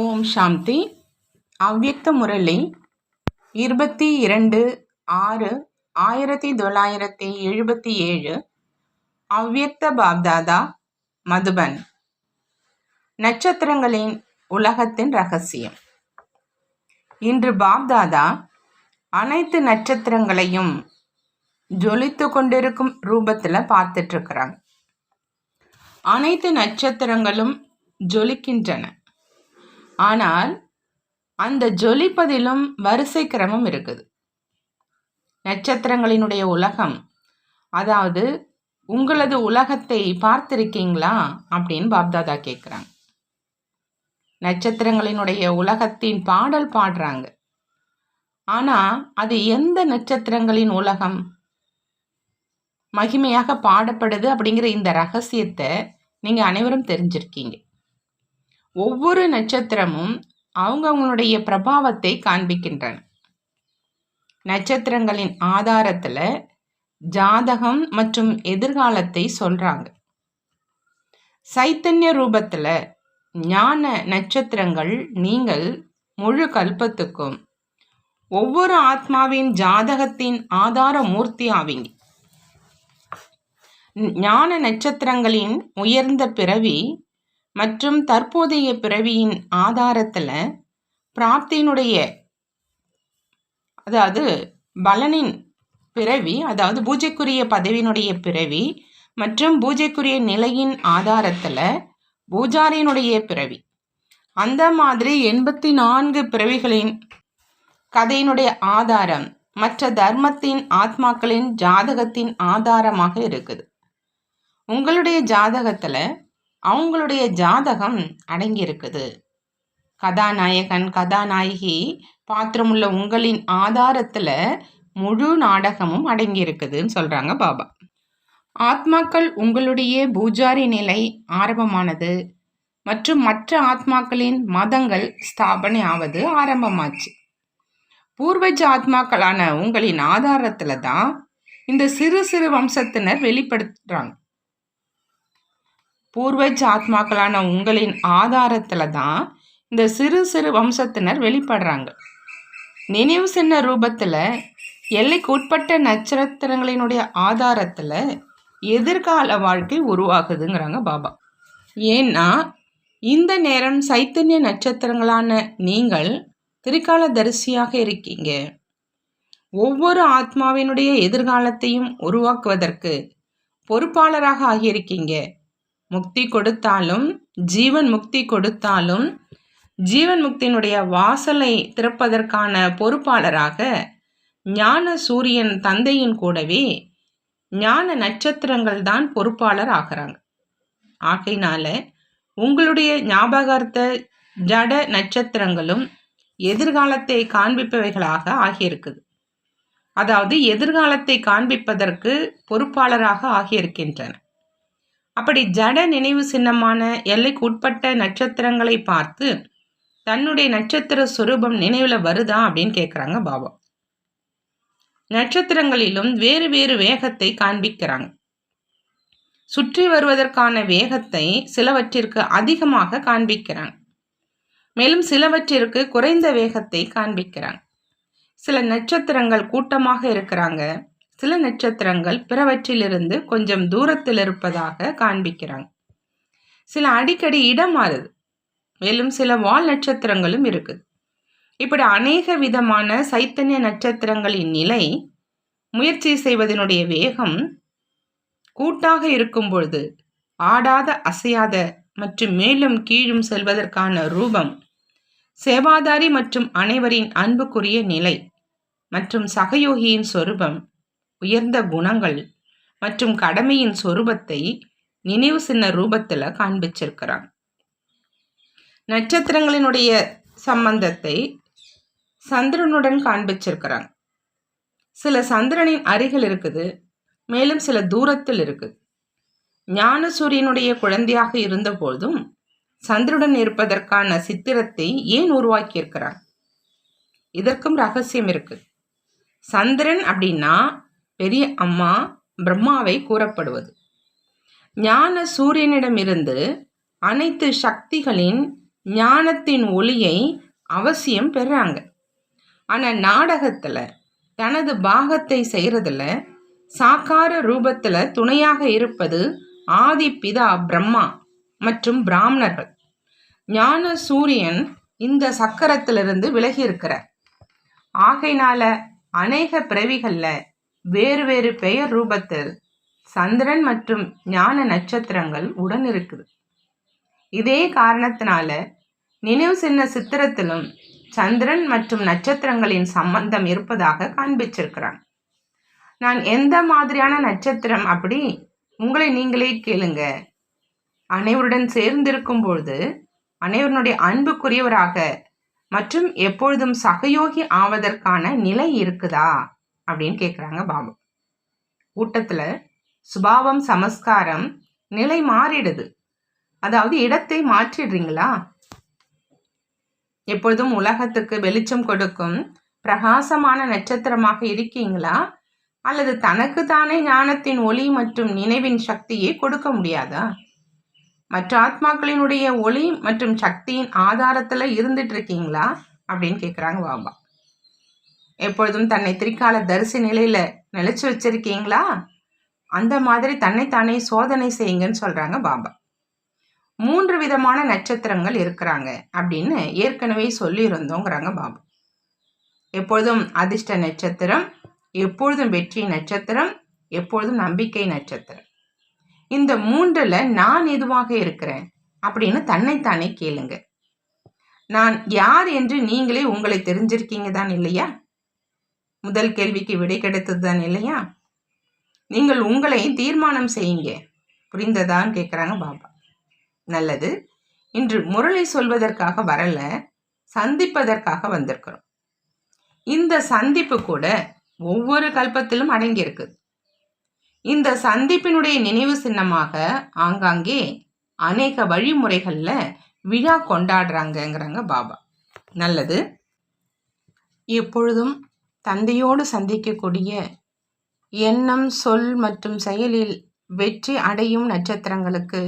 ஓம் சாந்தி. அவ்யக்த முரளி இருபத்தி இரண்டு ஆறு ஆயிரத்தி தொள்ளாயிரத்தி எழுபத்தி ஏழு. அவ்யக்த பாப்தாதா மதுபன். நட்சத்திரங்களின் உலகத்தின் ரகசியம். இன்று பாப்தாதா அனைத்து நட்சத்திரங்களையும் ஜொலித்து கொண்டிருக்கும் ரூபத்தில் பார்த்துட்ருக்குறாங்க அனைத்து நட்சத்திரங்களும் ஜொலிக்கின்றன. ஆனால் அந்த ஜொலிப்பதிலும் வரிசை கிரமம் இருக்குது. நட்சத்திரங்களினுடைய உலகம் அதாவது உங்களது உலகத்தை பார்த்திருக்கீங்களா அப்படின்னு பாப்தாதா கேட்குறாங்க நட்சத்திரங்களினுடைய உலகத்தின் பாடல் பாடுறாங்க. ஆனால் அது எந்த நட்சத்திரங்களின் உலகம்? மகிமையாக பாடப்படுது அப்படிங்கிற இந்த ரகசியத்தை நீங்கள் அனைவரும் தெரிஞ்சிருக்கீங்க. ஒவ்வொரு நட்சத்திரமும் அவங்கவுங்களுடைய பிரபாவத்தை காண்பிக்கின்றன. நட்சத்திரங்களின் ஆதாரத்தில் ஜாதகம் மற்றும் எதிர்காலத்தை சொல்றாங்க. சைத்தன்ய ரூபத்தில் ஞான நட்சத்திரங்கள் நீங்கள் முழு கல்பத்துக்கும் ஒவ்வொரு ஆத்மாவின் ஜாதகத்தின் ஆதார மூர்த்தி ஆவீங்க ஞான நட்சத்திரங்களின் உயர்ந்த பிறவி மற்றும் தற்போதைய பிறவியின் ஆதாரத்தில் பிராப்தியினுடைய அதாவது பலனின் பிறவி அதாவது பூஜைக்குரிய பதவியினுடைய பிறவி மற்றும் பூஜைக்குரிய நிலையின் ஆதாரத்தில் பூஜாரியினுடைய பிறவி. அந்த மாதிரி எண்பத்தி நான்கு பிறவிகளின் கதையினுடைய ஆதாரம் மற்ற தர்மத்தின் ஆத்மாக்களின் ஜாதகத்தின் ஆதாரமாக இருக்குது. உங்களுடைய ஜாதகத்தில் அவங்களுடைய ஜாதகம் அடங்கியிருக்குது. கதாநாயகன் கதாநாயகி பாத்திரமுள்ள உங்களின் ஆதாரத்தில் முழு நாடகமும் அடங்கியிருக்குதுன்னு சொல்கிறாங்க பாபா. ஆத்மாக்கள் உங்களுடைய பூஜாரி நிலை ஆரம்பமானது மற்றும் மற்ற ஆத்மாக்களின் மதங்கள் ஸ்தாபனை ஆவது ஆரம்பமாச்சு. பூர்வஜ ஆத்மாக்களான உங்களின் ஆதாரத்தில் தான் இந்த சிறு சிறு வம்சத்தினர் வெளிப்படுத்துகிறாங்க பூர்வஜ ஆத்மாக்களான உங்களின் ஆதாரத்தில் தான் இந்த சிறு சிறு வம்சத்தினர் வெளிப்படுறாங்க. நினைவு சின்ன ரூபத்தில் எல்லைக்கு உட்பட்ட நட்சத்திரங்களினுடைய ஆதாரத்தில் எதிர்கால வாழ்க்கை உருவாகுதுங்கிறாங்க பாபா. ஏன்னா இந்த நேரம் சைத்தன்ய நட்சத்திரங்களான நீங்கள் திரிகால தரிசியாக இருக்கீங்க. ஒவ்வொரு ஆத்மாவினுடைய எதிர்காலத்தையும் உருவாக்குவதற்கு பொறுப்பாளராக ஆகியிருக்கீங்க. முக்தி கொடுத்தாலும் ஜீவன் முக்தி கொடுத்தாலும் ஜீவன் முக்தியினுடைய வாசலை திறப்பதற்கான பொறுப்பாளராக ஞான சூரியன் தந்தையின் கூடவே ஞான நட்சத்திரங்கள் தான் பொறுப்பாளர் ஆகிறாங்க. ஆகையினால உங்களுடைய ஞாபகார்த்த ஜட நட்சத்திரங்களும் எதிர்காலத்தை காண்பிப்பவைகளாக ஆகியிருக்குது. அதாவது எதிர்காலத்தை காண்பிப்பதற்கு பொறுப்பாளராக ஆகியிருக்கின்றன. அப்படி ஜட நினைவு சின்னமான எல்லைக்கு உட்பட்ட நட்சத்திரங்களை பார்த்து தன்னுடைய நட்சத்திர சுரூபம் நினைவில் வருதா அப்படின்னு கேட்குறாங்க பாபா. நட்சத்திரங்களிலும் வேறு வேறு வேகத்தை காண்பிக்கிறாங்க. சுற்றி வருவதற்கான வேகத்தை சிலவற்றிற்கு அதிகமாக காண்பிக்கிறாங்க. மேலும் சிலவற்றிற்கு குறைந்த வேகத்தை காண்பிக்கிறாங்க. சில நட்சத்திரங்கள் கூட்டமாக இருக்கிறாங்க. சில நட்சத்திரங்கள் பிறவற்றிலிருந்து கொஞ்சம் தூரத்தில் இருப்பதாக காண்பிக்கிறாங்க. சில அடிக்கடி இடம் மாறுது. மேலும் சில வால் நட்சத்திரங்களும் இருக்குது. இப்படி அநேக விதமான சைத்தன்ய நட்சத்திரங்களின் நிலை முயற்சி செய்வதனுடைய வேகம் கூட்டாக இருக்கும் பொழுது ஆடாத அசையாத மற்றும் மேலும் கீழும் செல்வதற்கான ரூபம் சேவாதாரி மற்றும் அனைவரின் அன்புக்குரிய நிலை மற்றும் சகயோகியின் சொரூபம் உயர்ந்த குணங்கள் மற்றும் கடமையின் சொரூபத்தை நினைவு சின்ன ரூபத்தில் காண்பிச்சிருக்கிறான். நட்சத்திரங்களினுடைய சம்பந்தத்தை சந்திரனுடன் காண்பிச்சிருக்கிறாங்க சில சந்திரனின் அருகில் இருக்குது மேலும் சில தூரத்தில் இருக்குது. ஞான சூரியனுடைய குழந்தையாக இருந்தபோதும் சந்திரனுடன் இருப்பதற்கான சித்திரத்தை ஏன் உருவாக்கியிருக்கிறான்? இதற்கும் ரகசியம் இருக்கு. சந்திரன் அப்படின்னா பெரிய அம்மா பிரம்மாவை கூறப்படுவது. ஞான சூரியனிடமிருந்து அனைத்து சக்திகளின் ஞானத்தின் ஒளியை அவசியம் பெறாங்க. ஆனால் நாடகத்தில் தனது பாகத்தை செய்கிறதுல சாக்கார ரூபத்தில் துணையாக இருப்பது ஆதி பிதா பிரம்மா மற்றும் பிராமணர்கள். ஞான சூரியன் இந்த சக்கரத்திலிருந்து விலகி இருக்கிறார். ஆகையினால அநேக பிறவிகளில் வேறு வேறு பெயர் ரூபத்தில் சந்திரன் மற்றும் ஞான நட்சத்திரங்கள் உடன் இருக்குது இதே காரணத்தினால நினைவு சின்ன சித்திரத்திலும் சந்திரன் மற்றும் நட்சத்திரங்களின் சம்பந்தம் இருப்பதாக காண்பிச்சிருக்கிறான். நான் எந்த மாதிரியான நட்சத்திரம் அப்படி உங்களை நீங்களே கேளுங்க. அனைவருடன் சேர்ந்திருக்கும் பொழுது அனைவருடைய அன்புக்குரியவராக மற்றும் எப்பொழுதும் சகயோகி ஆவதற்கான நிலை இருக்குதா? அப்படின்னு கேட்குறாங்க பாபா. கூட்டத்தில் சுபாவம் சமஸ்காரம் நிலை மாறிடுது. அதாவது இடத்தை மாற்றிடுறீங்களா? எப்பொழுதும் உலகத்துக்கு வெளிச்சம் கொடுக்கும் பிரகாசமான நட்சத்திரமாக இருக்கீங்களா? அல்லது தனக்கு தானே ஞானத்தின் ஒளி மற்றும் நினைவின் சக்தியை கொடுக்க முடியாதா? மற்ற ஆத்மாக்களினுடைய ஒளி மற்றும் சக்தியின் ஆதாரத்தில் இருந்துட்டு இருக்கீங்களா? அப்படின்னு கேட்குறாங்க பாபா. எப்பொழுதும் தன்னை திரிக்கால தரிசி நிலையில் நிலைச்சு வச்சிருக்கீங்களா? அந்த மாதிரி தன்னைத்தானே சோதனை செய்யுங்கன்னு சொல்கிறாங்க பாபா. மூன்று விதமான நட்சத்திரங்கள் இருக்கிறாங்க அப்படின்னு ஏற்கனவே சொல்லியிருந்தோங்கிறாங்க பாபா. எப்பொழுதும் அதிர்ஷ்ட நட்சத்திரம் எப்பொழுதும் வெற்றி நட்சத்திரம் எப்பொழுதும் நம்பிக்கை நட்சத்திரம். இந்த மூன்றில் நான் எதுவாக இருக்கிறேன் அப்படின்னு தன்னைத்தானே கேளுங்க. நான் யார் என்று நீங்களே உங்களை தெரிஞ்சிருக்கீங்க தான் இல்லையா? முதல் கேள்விக்கு விடை கிடைத்தது தான் இல்லையா? நீங்கள் உங்களை தீர்மானம் செய்யுங்க. புரிந்ததான்னு கேட்குறாங்க பாபா. நல்லது. இன்று முரளி சொல்வதற்காக வரல சந்திப்பதற்காக வந்திருக்கிறோம். இந்த சந்திப்பு கூட ஒவ்வொரு கல்பத்திலும் அடங்கியிருக்கு. இந்த சந்திப்பினுடைய நினைவு சின்னமாக ஆங்காங்கே அநேக வழிமுறைகளில் விழா கொண்டாடுறாங்கங்கிறாங்க பாபா. நல்லது. எப்பொழுதும் தந்தையோடு சந்திக்கக்கூடிய எண்ணம் சொல் மற்றும் செயலில் வெற்றி அடையும் நட்சத்திரங்களுக்கு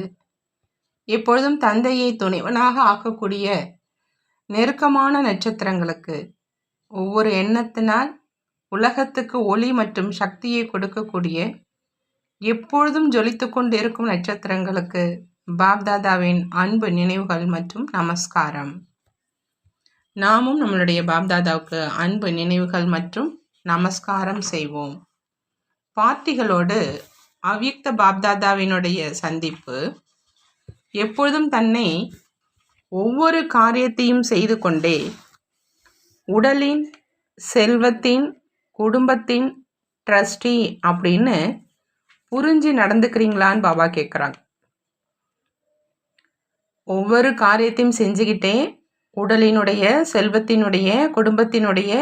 எப்பொழுதும் தந்தையை துணைவனாக ஆக்கக்கூடிய நெருக்கமான நட்சத்திரங்களுக்கு ஒவ்வொரு எண்ணத்தினால் உலகத்துக்கு ஒளி மற்றும் சக்தியை கொடுக்கக்கூடிய எப்பொழுதும் ஜொலித்து கொண்டிருக்கும் நட்சத்திரங்களுக்கு பாப்தாதாவின் அன்பு நினைவுகள் மற்றும் நமஸ்காரம். நாமும் நம்மளுடைய பாப்தாதாவுக்கு அன்பு நினைவுகள் மற்றும் நமஸ்காரம் செய்வோம். பார்ட்டிகளோடு அவ்யுக்த பாப்தாதாவினுடைய சந்திப்பு. எப்பொழுதும் தன்னை ஒவ்வொரு காரியத்தையும் செய்து கொண்டே உடலின் செல்வத்தின் குடும்பத்தின் ட்ரஸ்டி அப்படின்னு புரிஞ்சு நடந்துக்கிறீங்களான்னு பாபா கேட்குறாங்க ஒவ்வொரு காரியத்தையும் செஞ்சுக்கிட்டே உடலினுடைய செல்வத்தினுடைய குடும்பத்தினுடைய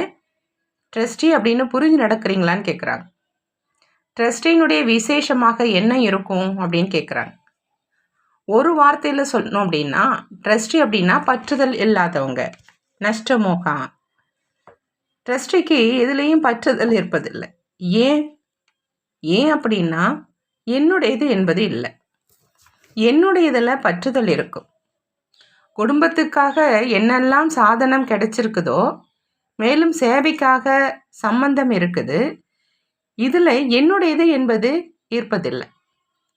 ட்ரஸ்டி அப்படின்னு புரிஞ்சு நடக்கிறீங்களான்னு கேட்குறாங்க ட்ரஸ்டினுடைய விசேஷமாக என்ன இருக்கும் அப்படின்னு கேட்குறாங்க ஒரு வார்த்தையில் சொல்லணும் அப்படின்னா ட்ரஸ்டி அப்படின்னா பற்றுதல் இல்லாதவங்க. நஷ்டமோகா ட்ரஸ்டிக்கு எதுலேயும் பற்றுதல் இருப்பதில்லை. ஏன்? ஏன் அப்படின்னா என்னுடையது என்பது இல்லை. என்னுடையதில் பற்றுதல் இருக்கும். குடும்பத்துக்காக என்னெல்லாம் சாதனம் கிடைச்சிருக்குதோ மேலும் சேவைக்காக சம்பந்தம் இருக்குது. இதில் என்னுடையது என்பது இருப்பதில்லை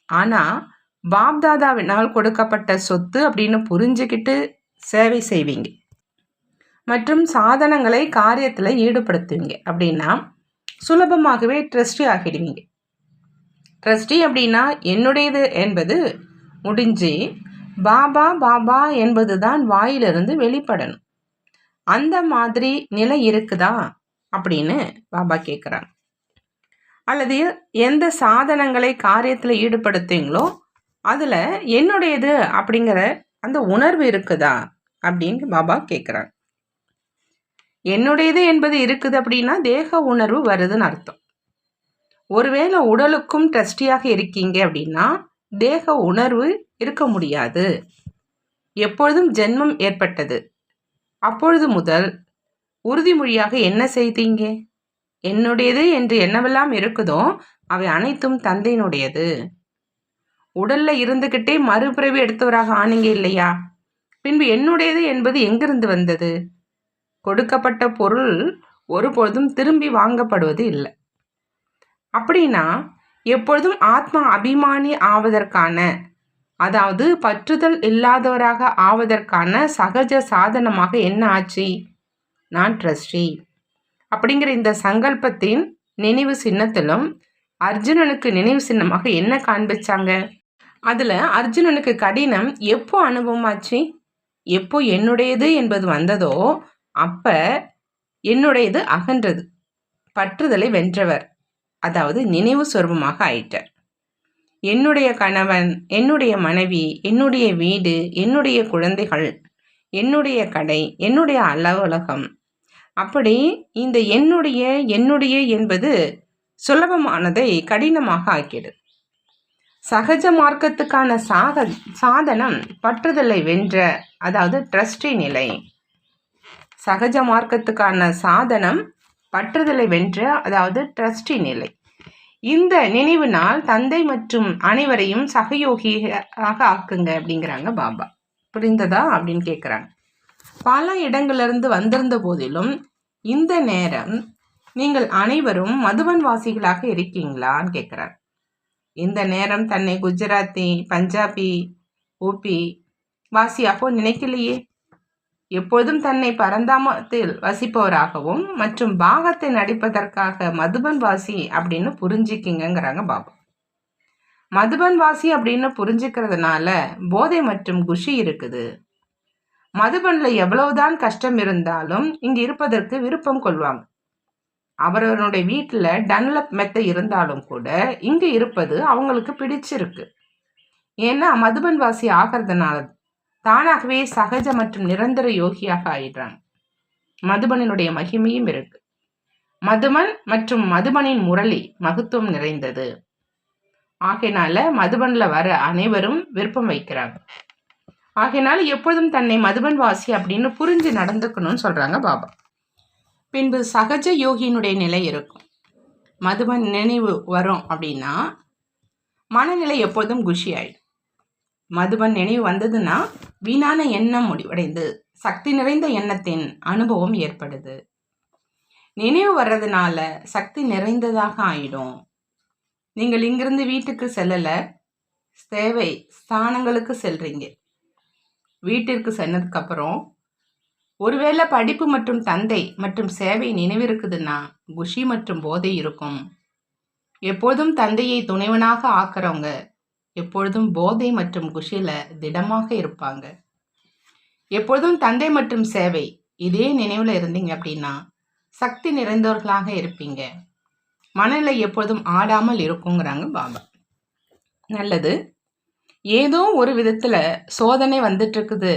ஆனால் பாப்தாதாவினால் கொடுக்கப்பட்ட சொத்து அப்படின்னு புரிஞ்சுக்கிட்டு சேவை செய்வீங்க. மற்றும் சாதனங்களை காரியத்தில் ஈடுபடுத்துவீங்க அப்படின்னா சுலபமாகவே ட்ரஸ்டி ஆகிடுவீங்க. ட்ரஸ்டி அப்படின்னா என்னுடையது என்பது முடிஞ்சு பாபா பாபா என்பது தான் வாயிலிருந்து வெளிப்படணும். அந்த மாதிரி நிலை இருக்குதா? அப்படின்னு பாபா கேட்குறாங்க அல்லது எந்த சாதனங்களை காரியத்தில் ஈடுபடுத்துங்களோ அதில் என்னுடையது அப்படிங்கிற அந்த உணர்வு இருக்குதா? அப்படின்னு பாபா கேட்குறாங்க என்னுடையது என்பது இருக்குது அப்படின்னா தேக உணர்வு வருதுன்னு அர்த்தம். ஒருவேளை உடலுக்கும் ட்ரஸ்டியாக இருக்கீங்க அப்படின்னா தேக உணர்வு இருக்க முடியாது. எப்பொழுதும் ஜென்மம் ஏற்பட்டது. அப்பொழுது முதல் உறுதிமொழியாக என்ன செய்தீங்க? என்னுடையது என்று என்னவெல்லாம் இருக்குதோ அவை அனைத்தும் தந்தையினுடையது. உடல்ல இருந்துக்கிட்டே மறுபிறவி எடுத்தவராக ஆனீங்க இல்லையா? பின்பு என்னுடையது என்பது எங்கிருந்து வந்தது? கொடுக்கப்பட்ட பொருள் ஒருபொழுதும் திரும்பி வாங்கப்படுவது இல்லை. அப்படின்னா எப்பொழுதும் ஆத்மா அபிமானி ஆவதற்கான அதாவது பற்றுதல் இல்லாதவராக ஆவதற்கான சகஜ சாதனமாக என்ன ஆச்சு? நான் ட்ரஸ்டி. அப்படிங்கிற இந்த சங்கல்பத்தின் நினைவு சின்னத்திலும் அர்ஜுனனுக்கு நினைவு சின்னமாக என்ன காண்பிச்சாங்க? அதில் அர்ஜுனனுக்கு கடினம் எப்போ அனுபவமாச்சு? எப்போ என்னுடையது என்பது வந்ததோ அப்போ என்னுடையது அகன்றது பற்றுதலை வென்றவர். அதாவது நினைவு சொர்பமாக ஆயிட்டார். என்னுடைய கணவன் என்னுடைய மனைவி என்னுடைய வீடு என்னுடைய குழந்தைகள் என்னுடைய கடை என்னுடைய அலுவலகம். அப்படி இந்த என்னுடைய என்னுடைய என்பது சுலபமானதை கடினமாக ஆக்கிடு சகஜ மார்க்கத்துக்கான சாக சாதனம் பற்றுதலை வென்ற அதாவது ட்ரஸ்டி நிலை. சகஜ மார்க்கத்துக்கான சாதனம் பற்றுதலை வென்ற அதாவது ட்ரஸ்டி நிலை. இந்த நினைவு நாள் தந்தை மற்றும் அனைவரையும் சகயோகியாக ஆக்குங்க அப்படிங்கிறாங்க பாபா. புரிந்ததா அப்படின்னு கேட்குறாங்க பல இடங்களிலிருந்து வந்திருந்த போதிலும் இந்த நேரம் நீங்கள் அனைவரும் மதுவன் வாசிகளாக இருக்கீங்களான்னு கேட்குறாங்க இந்த நேரம் தன்னை குஜராத்தி பஞ்சாபி ஊபி வாசியாகவோ நினைக்கலையே. எப்போதும் தன்னை பரந்தாமத்தில் வசிப்பவராகவும் மற்றும் பாகத்தை நடிப்பதற்காக மதுபன் வாசி அப்படின்னு புரிஞ்சிக்கிங்கிறாங்க பாபா. மதுபன் வாசி அப்படின்னு புரிஞ்சுக்கிறதுனால போதை மற்றும் குஷி இருக்குது. மதுபனில் எவ்வளவுதான் கஷ்டம் இருந்தாலும் இங்கு இருப்பதற்கு விருப்பம் கொள்வாங்க. அவரவருடைய வீட்டில் டன்லப் மெத்தை இருந்தாலும் கூட இங்கு இருப்பது அவங்களுக்கு பிடிச்சிருக்கு. ஏன்னா மதுபன் வாசி ஆகிறதுனால தானாகவே சகஜ மற்றும் நிரந்தர யோகியாக ஆயிடுறாங்க. மதுபனினுடைய மகிமையும் இருக்கு. மதுமன் மற்றும் மதுபனின் முரளி மகத்துவம் நிறைந்தது. ஆகையினால மதுபன்ல வர அனைவரும் விருப்பம் வைக்கிறாங்க. ஆகையினால எப்பொழுதும் தன்னை மதுபன் வாசி அப்படின்னு புரிஞ்சு நடந்துக்கணும்னு சொல்றாங்க பாபா. பின்பு சகஜ யோகியினுடைய நிலை இருக்கும். மதுபன் நினைவு வரும் அப்படின்னா மனநிலை எப்பொழுதும் குஷி ஆயிடும் மதுபன் நினைவு வந்ததுன்னா வீணான எண்ணம் முடிவடைந்து சக்தி நிறைந்த எண்ணத்தின் அனுபவம் ஏற்படுது. நினைவு வர்றதுனால சக்தி நிறைந்ததாக ஆயிடும். நீங்கள் இங்கிருந்து வீட்டுக்கு செல்லலை சேவை ஸ்தானங்களுக்கு செல்றீங்க. வீட்டிற்கு சென்னதுக்கப்புறம் ஒருவேளை படிப்பு மற்றும் தந்தை மற்றும் சேவை நினைவிருக்குதுன்னா குஷி மற்றும் போதை இருக்கும். எப்போதும் தந்தையை துணைவனாக ஆக்குறவங்க எப்பொழுதும் போதை மற்றும் குஷில திடமாக இருப்பாங்க. எப்பொழுதும் தந்தை மற்றும் சேவை இதே நினைவில் இருந்தீங்க அப்படின்னா சக்தி நிறைந்தவர்களாக இருப்பீங்க. மனநிலை எப்பொழுதும் ஆடாமல் இருக்குங்கிறாங்க பாபா. நல்லது. ஏதோ ஒரு விதத்தில் சோதனை வந்துட்டுருக்குது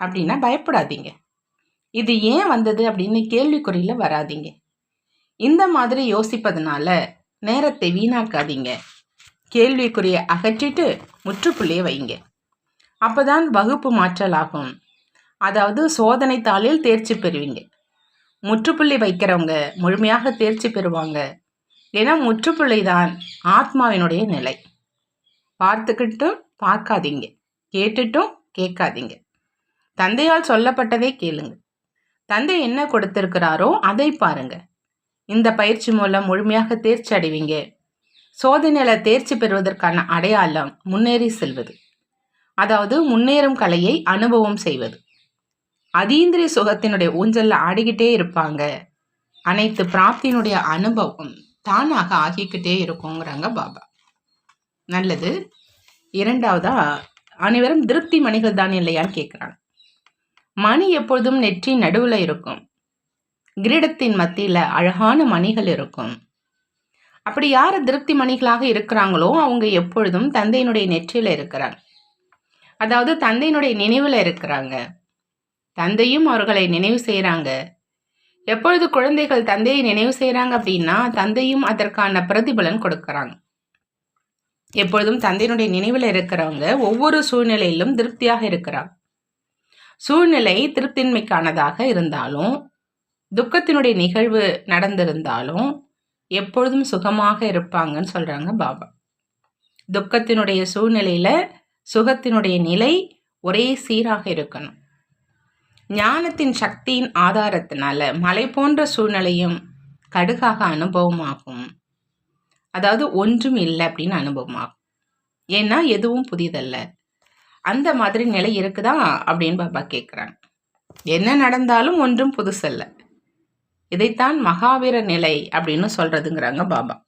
அப்படின்னா பயப்படாதீங்க. இது ஏன் வந்தது அப்படின்னு கேள்விக்குறியில் வராதிங்க. இந்த மாதிரி யோசிப்பதனால நேரத்தை வீணாக்காதீங்க. கேள்விக்குறிய அகற்றிட்டு முற்றுப்புள்ளியை வைங்க. அப்போதான் வகுப்பு மாற்றல் ஆகும். அதாவது சோதனை தாளில் தேர்ச்சி பெறுவீங்க. முற்றுப்புள்ளி வைக்கிறவங்க முழுமையாக தேர்ச்சி பெறுவாங்க. ஏன்னா முற்றுப்புள்ளி தான் ஆத்மாவினுடைய நிலை. பார்த்துக்கிட்டும் பார்க்காதீங்க. கேட்டுட்டும் கேட்காதீங்க. தந்தையால் சொல்லப்பட்டதை கேளுங்க. தந்தை என்ன கொடுத்திருக்கிறாரோ அதை பாருங்க. இந்த பயிற்சி மூலம் முழுமையாக தேர்ச்சி அடைவீங்க. சோதனையில் தேர்ச்சி பெறுவதற்கான அடையாளம் முன்னேறி செல்வது. அதாவது முன்னேறும் கலையை அனுபவம் செய்வது. அதீந்திரிய சுகத்தினுடைய ஊஞ்சல்ல ஆடிக்கிட்டே இருப்பாங்க. அனைத்து பிராப்தியினுடைய அனுபவம் தானாக ஆகிக்கிட்டே இருக்குங்கிறாங்க பாபா. நல்லது. இரண்டாவதா அனைவரும் திருப்தி மணிகள் தான் இல்லையான்னு கேட்குறாங்க மணி எப்பொழுதும் நெற்றி நடுவில் இருக்கும். கிரீடத்தின் மத்தியில் அழகான மணிகள் இருக்கும். அப்படி யார் திருப்தி மணிகளாக இருக்கிறாங்களோ அவங்க எப்பொழுதும் தந்தையினுடைய நெற்றியில் இருக்கிறாங்க. அதாவது தந்தையினுடைய நினைவில் இருக்கிறாங்க. தந்தையும் அவர்களை நினைவு செய்கிறாங்க எப்பொழுது குழந்தைகள் தந்தையை நினைவு செய்கிறாங்க அப்படின்னா தந்தையும் அதற்கான பிரதிபலன் கொடுக்குறாங்க. எப்பொழுதும் தந்தையினுடைய நினைவில் இருக்கிறவங்க ஒவ்வொரு சூழ்நிலையிலும் திருப்தியாக இருக்கிறாங்க. சூழ்நிலை திருப்தின்மைக்கானதாக இருந்தாலும் துக்கத்தினுடைய நிகழ்வு நடந்திருந்தாலும் எப்பொழுதும் சுகமாக இருப்பாங்கன்னு சொல்கிறாங்க பாபா. துக்கத்தினுடைய சூழ்நிலையில் சுகத்தினுடைய நிலை ஒரே சீராக இருக்கணும். ஞானத்தின் சக்தியின் ஆதாரத்தினால மலை போன்ற சூழ்நிலையும் கடுகாக அனுபவமாகும். அதாவது ஒன்றும் இல்லை அப்படின்னு அனுபவமாகும். ஏன்னா எதுவும் புதிதல்ல. அந்த மாதிரி நிலை இருக்குதா அப்படின்னு பாபா கேட்குறாங்க என்ன நடந்தாலும் ஒன்றும் புதுசல்ல. இதைத்தான் மகாவீர நிலை அப்படின்னு சொல்றதுங்கிறாங்க பாபா.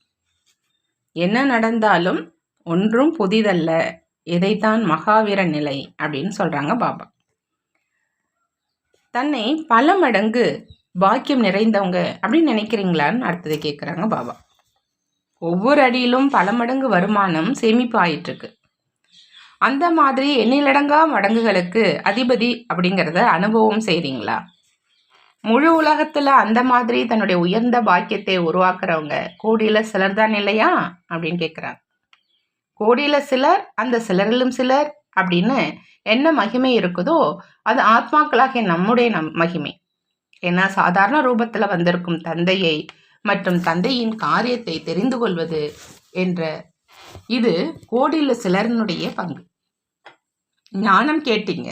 என்ன நடந்தாலும் ஒன்றும் புதிதல்ல. இதைத்தான் மகாவீர நிலை அப்படின்னு சொல்றாங்க பாபா. தன்னை பல மடங்கு பாக்கியம் நிறைந்தவங்க அப்படின்னு நினைக்கிறீங்களான்னு அடுத்தது கேட்குறாங்க பாபா. ஒவ்வொரு அடியிலும் பல மடங்கு வருமானம் சேமிப்பு ஆயிட்டுருக்கு. அந்த மாதிரி எண்ணிலடங்கா மடங்குகளுக்கு அதிபதி அப்படிங்கிறத அனுபவம் செய்கிறீங்களா முழு உலகத்தில் அந்த மாதிரி தன்னுடைய உயர்ந்த பாக்கியத்தை உருவாக்குறவங்க கோடியில் சிலர் தான் இல்லையா? அப்படின்னு கேட்குறாங்க கோடியில் சிலர் அந்த சிலரிலும் சிலர் அப்படின்னு என்ன மகிமை இருக்குதோ அது ஆத்மாக்களாகிய நம்முடைய நம் மகிமை. ஏன்னா சாதாரண ரூபத்தில் வந்திருக்கும் தந்தையை மற்றும் தந்தையின் காரியத்தை தெரிந்து கொள்வது என்ற இது கோடியில் சிலர்னுடைய பங்கு. ஞானம் கேட்டீங்க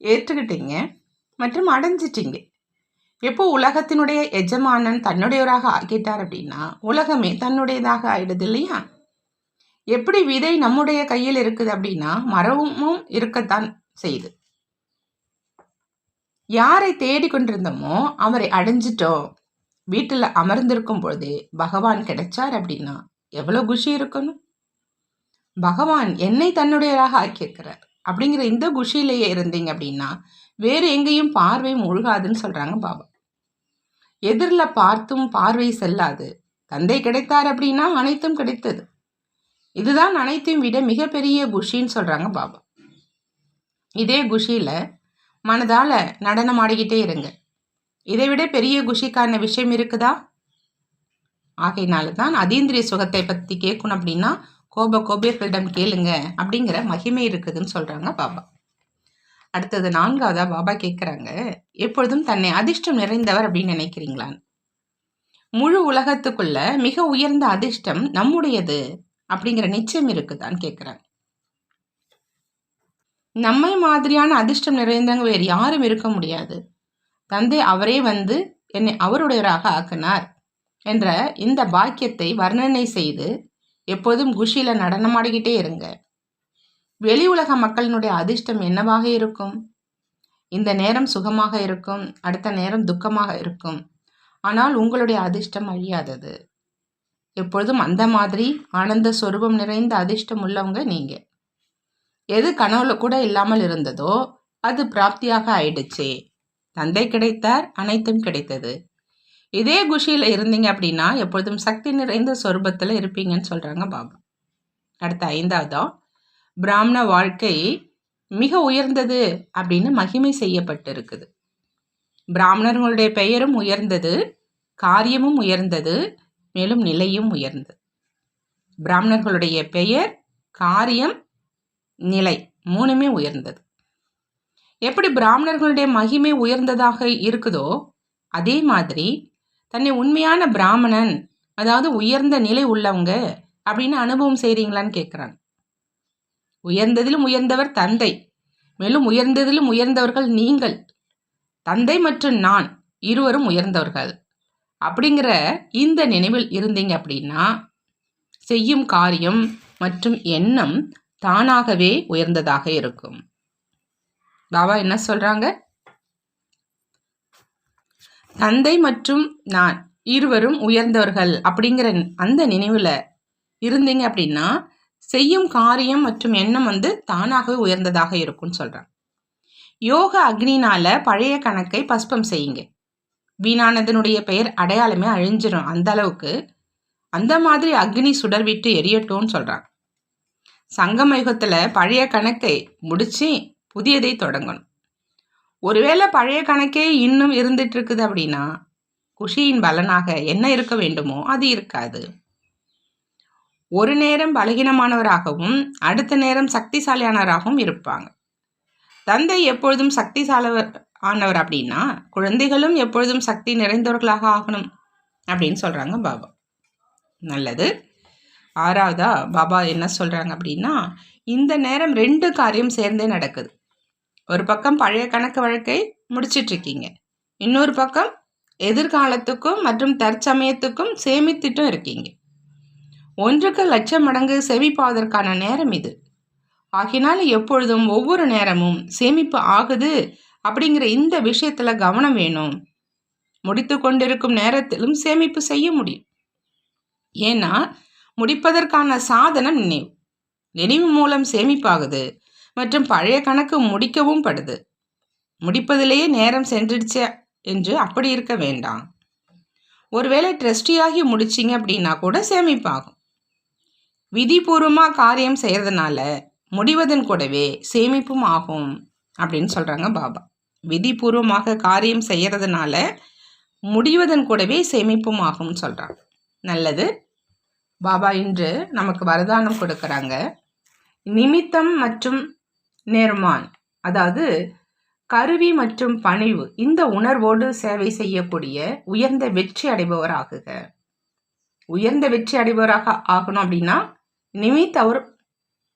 ஏற்றுக்கிட்டீங்க மற்றும் அடைஞ்சிட்டீங்க. எப்போ உலகத்தினுடைய எஜமானன் தன்னுடையவராக ஆக்கிட்டார் அப்படின்னா உலகமே தன்னுடையதாக ஆயிடுது இல்லையா? எப்படி விதை நம்முடைய கையில் இருக்குது அப்படின்னா மரமும் இருக்கத்தான் செய்யுது. யாரை தேடிக்கொண்டிருந்தோமோ அவரை அடைஞ்சிட்டோம் வீட்டில் அமர்ந்திருக்கும் பொழுது பகவான் கிடைச்சார் அப்படின்னா எவ்வளோ குஷி இருக்கணும்? பகவான் என்னை தன்னுடையராக ஆக்கியிருக்கிறார் அப்படிங்கிற இந்த குஷியிலேயே இருந்தீங்க அப்படின்னா வேறு எங்கேயும் பார்வை முழுகாதுன்னு சொல்கிறாங்க பாபா. எதிரில் பார்த்தும் பார்வை செல்லாது. தந்தை கிடைத்தார் அப்படின்னா அனைத்தும் கிடைத்தது. இதுதான் அனைத்தையும் விட மிகப்பெரிய குஷின்னு சொல்கிறாங்க பாபா. இதே குஷியில் மனதால் நடனம் ஆடிக்கிட்டே இருங்க. இதை விட பெரிய குஷிக்கான விஷயம் இருக்குதா? ஆகையினால தான் அதீந்திரிய சுகத்தை பற்றி கேட்கணும் அப்படின்னா கோப கோபியர்களிடம் கேளுங்க அப்படிங்கிற மகிமை இருக்குதுன்னு சொல்கிறாங்க பாபா. அடுத்தது நான்காவதா பாபா கேட்குறாங்க எப்பொழுதும் தன்னை அதிர்ஷ்டம் நிறைந்தவர் அப்படின்னு நினைக்கிறீங்களான் முழு உலகத்துக்குள்ள மிக உயர்ந்த அதிர்ஷ்டம் நம்முடையது அப்படிங்கிற நிச்சயம் இருக்குதான்னு கேட்குறாங்க நம்மை மாதிரியான அதிர்ஷ்டம் நிறைந்தவங்க வேறு யாரும் இருக்க முடியாது. தந்தை அவரே வந்து என்னை அவருடையவராக ஆக்கினார் என்ற இந்த பாக்கியத்தை வர்ணனை செய்து எப்போதும் குஷியில் நடனமாடிக்கிட்டே இருங்க. வெளி உலக மக்களினுடைய அதிர்ஷ்டம் என்னவாக இருக்கும்? இந்த நேரம் சுகமாக இருக்கும் அடுத்த நேரம் துக்கமாக இருக்கும். ஆனால் உங்களுடைய அதிர்ஷ்டம் அழியாதது. எப்பொழுதும் அந்த மாதிரி ஆனந்த சொரூபம் நிறைந்த அதிர்ஷ்டம் உள்ளவங்க நீங்கள் எது கனவுல கூட இல்லாமல் இருந்ததோ அது பிராப்தியாக ஆயிடுச்சே. தந்தை கிடைத்தார் அனைத்தும் கிடைத்தது. இதே குஷியில் இருந்தீங்க அப்படின்னா எப்பொழுதும் சக்தி நிறைந்த சொரூபத்தில் இருப்பீங்கன்னு சொல்கிறாங்க பாபா. அடுத்த ஐந்தாவதோ? பிராமண வாழ்க்கை மிக உயர்ந்தது அப்படின்னு மகிமை செய்யப்பட்டு இருக்குது பிராமணர்களுடைய பெயரும் உயர்ந்தது காரியமும் உயர்ந்தது மேலும் நிலையும் உயர்ந்தது. பிராமணர்களுடைய பெயர் காரியம் நிலை மூணுமே உயர்ந்தது. எப்படி பிராமணர்களுடைய மகிமை உயர்ந்ததாக இருக்குதோ அதே மாதிரி தன்னை உண்மையான பிராமணன் அதாவது உயர்ந்த நிலை உள்ளவங்க அப்படின்னு அனுபவம் செய்கிறீங்களான்னு கேட்குறாங்க உயர்ந்ததிலும் உயர்ந்தவர் தந்தை. மேலும் உயர்ந்ததிலும் உயர்ந்தவர்கள் நீங்கள். தந்தை மற்றும் நான் இருவரும் உயர்ந்தவர்கள். அப்படிங்கிற இந்த நினைவில் இருந்தீங்க அப்படின்னா செய்யும் காரியம் மற்றும் எண்ணம் தானாகவே உயர்ந்ததாக இருக்கும். பாபா என்ன சொல்றாங்க? தந்தை மற்றும் நான் இருவரும் உயர்ந்தவர்கள் அப்படிங்கிற அந்த நினைவில் இருந்தீங்க அப்படின்னா செய்யும் காரியம் மற்றும் எண்ணம் வந்து தானாகவே உயர்ந்ததாக இருக்கும்னு சொல்கிறான் யோக அக்னினால பழைய கணக்கை பஸ்பம் செய்யுங்க. வீணானதனுடைய பெயர் அடையாளமே அழிஞ்சிடும் அந்த அளவுக்கு அந்த மாதிரி அக்னி சுடர் விட்டு எரியட்டும்னு சொல்கிறான் சங்கமயுகத்தில் பழைய கணக்கை முடித்து புதியதை தொடங்கணும். ஒருவேளை பழைய கணக்கே இன்னும் இருந்துட்டு இருக்குது அப்படின்னா குஷியின் பலனாக என்ன இருக்க வேண்டுமோ அது இருக்காது. ஒரு நேரம் பலகீனமானவராகவும் அடுத்த நேரம் சக்திசாலியானவராகவும் இருப்பாங்க. தந்தை எப்பொழுதும் சக்திசாலவர் ஆனவர் அப்படின்னா குழந்தைகளும் எப்பொழுதும் சக்தி நிறைந்தவர்களாக ஆகணும் அப்படின்னு சொல்கிறாங்க பாபா. நல்லது. ஆறாவதா பாபா என்ன சொல்கிறாங்க அப்படின்னா இந்த நேரம் ரெண்டு காரியம் சேர்ந்தே நடக்குது. ஒரு பக்கம் பழைய கணக்கு வழக்கை முடிச்சிட்ருக்கீங்க இன்னொரு பக்கம் எதிர்காலத்துக்கும் மற்றும் தற்சமயத்துக்கும் சேமித்துட்டும் இருக்கீங்க. ஒன்றுக்கு லட்சம் மடங்கு சேமிப்பாவதற்கான நேரம் இது. ஆகினால் எப்பொழுதும் ஒவ்வொரு நேரமும் சேமிப்பு ஆகுது அப்படிங்கிற இந்த விஷயத்தில் கவனம் வேணும். முடித்து கொண்டிருக்கும் நேரத்திலும் சேமிப்பு செய்ய முடியும். ஏன்னா முடிப்பதற்கான சாதனம் நினைவு. நினைவு மூலம் சேமிப்பாகுது மற்றும் பழைய கணக்கு முடிக்கவும் படுது. முடிப்பதிலேயே நேரம் சென்றுடுச்சு என்று அப்படி இருக்க வேண்டாம். ஒருவேளை ட்ரஸ்டியாகி முடிச்சிங்க அப்படின்னா கூட சேமிப்பாகும். விதிபூர்வமாக காரியம் செய்கிறதுனால முடிவதன் கூடவே சேமிப்பும் ஆகும் அப்படின்னு சொல்கிறாங்க பாபா. விதிபூர்வமாக காரியம் செய்கிறதுனால முடிவதன் கூடவே சேமிப்பும் ஆகும்னு சொல்கிறாங்க நல்லது. பாபா இன்று நமக்கு வரதானம் கொடுக்குறாங்க. நிமித்தம் மற்றும் நேர்மான் அதாவது கருவி மற்றும் பணிவு இந்த உணர்வோடு சேவை செய்யக்கூடிய உயர்ந்த வெற்றி அடைபவர் ஆகுக உயர்ந்த வெற்றி அடைபவராக ஆகணும் அப்படின்னா நிமித் அவர்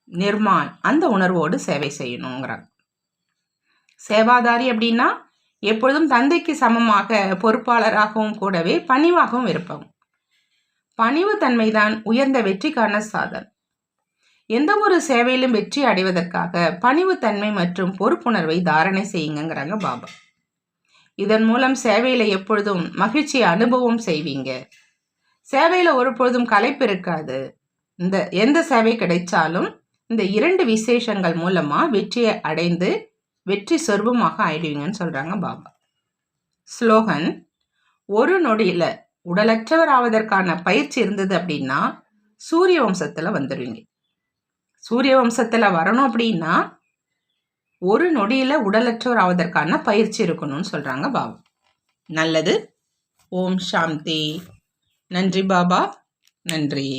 நிர்மான் அந்த உணர்வோடு சேவை செய்யணுங்கிறாங்க சேவாதாரி அப்படின்னா எப்பொழுதும் தந்தைக்கு சமமாக பொறுப்பாளராகவும் கூடவே பணிவாகவும் இருப்பவங்க பணிவு தன்மைதான் உயர்ந்த வெற்றிக்கான சாதன். எந்த ஒரு சேவையிலும் வெற்றி அடைவதற்காக பணிவுத்தன்மை மற்றும் பொறுப்புணர்வை தாரணை செய்யுங்கிறாங்க பாபா. இதன் மூலம் சேவையில் எப்பொழுதும் மகிழ்ச்சி அனுபவம் செய்வீங்க. சேவையில் ஒரு பொழுதும் களைப்பு இருக்காது. இந்த எந்த சேவை கிடைச்சாலும் இந்த இரண்டு விசேஷங்கள் மூலமாக வெற்றியை அடைந்து வெற்றி சொருபமாக ஆயிடுவீங்கன்னு சொல்கிறாங்க பாபா. ஸ்லோகன் ஒரு நொடியில் உடலற்றவர் ஆவதற்கான பயிற்சி இருந்தது அப்படின்னா சூரிய வம்சத்தில் வந்துடுவீங்க. சூரிய வம்சத்தில் வரணும் அப்படின்னா ஒரு நொடியில் உடலற்றவர் ஆவதற்கான பயிற்சி இருக்கணும்னு சொல்கிறாங்க பாபா. நல்லது. ஓம் சாந்தி. நன்றி பாபா. நன்றி.